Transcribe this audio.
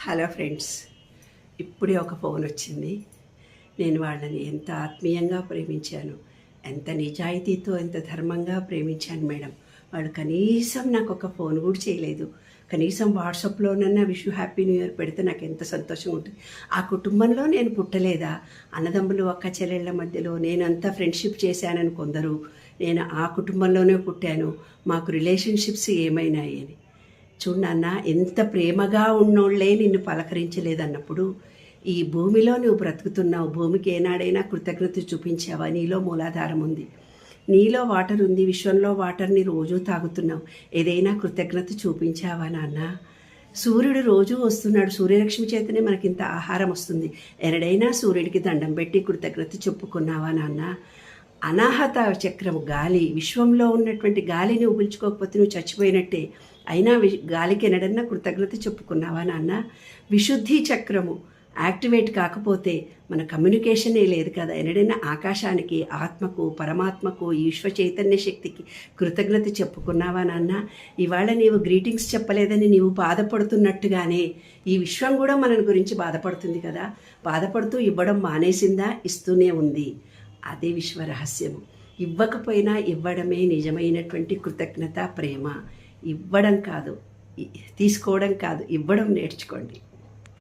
Hello friends ఇప్పుడే ఒక phone వచ్చింది. నేను వాళ్ళని ఎంత ఆత్మీయంగా ప్రేమించాను ఎంత నిజాయితీతో ఎంత ధర్మంగా ప్రేమించాను మేడం. వాళ్ళు కనీసం నాకు ఒక ఫోన్ కూడా చేయలేదు. కనీసం వాట్సాప్లోనన్నా విషు హ్యాపీ న్యూ ఇయర్ పెడితే నాకు ఎంత సంతోషం ఉంటుంది. ఆ కుటుంబంలో నేను పుట్టలేదా? అన్నదమ్ములు అక్క చెల్లెళ్ళ మధ్యలో నేనంతా ఫ్రెండ్షిప్ చేశానని కొందరు నేను ఆ కుటుంబంలోనే పుట్టాను మాకు రిలేషన్షిప్స్ ఏమైనాయి అని. చూడు నాన్న ఎంత ప్రేమగా ఉన్నోళ్ళే నిన్ను పలకరించలేదన్నప్పుడు ఈ భూమిలో నువ్వు బ్రతుకుతున్నావు భూమికి ఏనాడైనా కృతజ్ఞత చూపించావా? నీలో మూలాధారం ఉంది. నీలో వాటర్ ఉంది విశ్వంలో వాటర్ని రోజూ తాగుతున్నావు. ఏదైనా కృతజ్ఞత చూపించావా నాన్న? సూర్యుడు రోజు వస్తున్నాడు. సూర్యలక్ష్మి చేతనే మనకింత ఆహారం వస్తుంది. ఎరడైనా సూర్యుడికి దండం పెట్టి కృతజ్ఞత చెప్పుకున్నావా నాన్న? అనాహత చక్రం గాలి. విశ్వంలో ఉన్నటువంటి గాలిని ఊపిల్చుకోకపోతే నువ్వు చచ్చిపోయినట్టే. అయినా వి గాలికి ఎనడన్నా కృతజ్ఞత చెప్పుకున్నావా నాన్న? విశుద్ధి చక్రము యాక్టివేట్ కాకపోతే మన కమ్యూనికేషనే లేదు కదా. ఎనడైనా ఆకాశానికి ఆత్మకు పరమాత్మకు ఈశ్వ చైతన్య శక్తికి కృతజ్ఞత చెప్పుకున్నావా నాన్న? ఇవాళ నీవు గ్రీటింగ్స్ చెప్పలేదని నీవు బాధపడుతున్నట్టుగానే ఈ విశ్వం కూడా మన గురించి బాధపడుతుంది కదా. బాధపడుతూ ఇవ్వడం మానేసిందా? ఇస్తూనే ఉంది. అదే విశ్వ రహస్యము. ఇవ్వకపోయినా ఇవ్వడమే నిజమైనటువంటి కృతజ్ఞత ప్రేమ. ఇవ్వడం కాదు. తీసుకోవడం కాదు. ఇవ్వడం నేర్చుకోండి.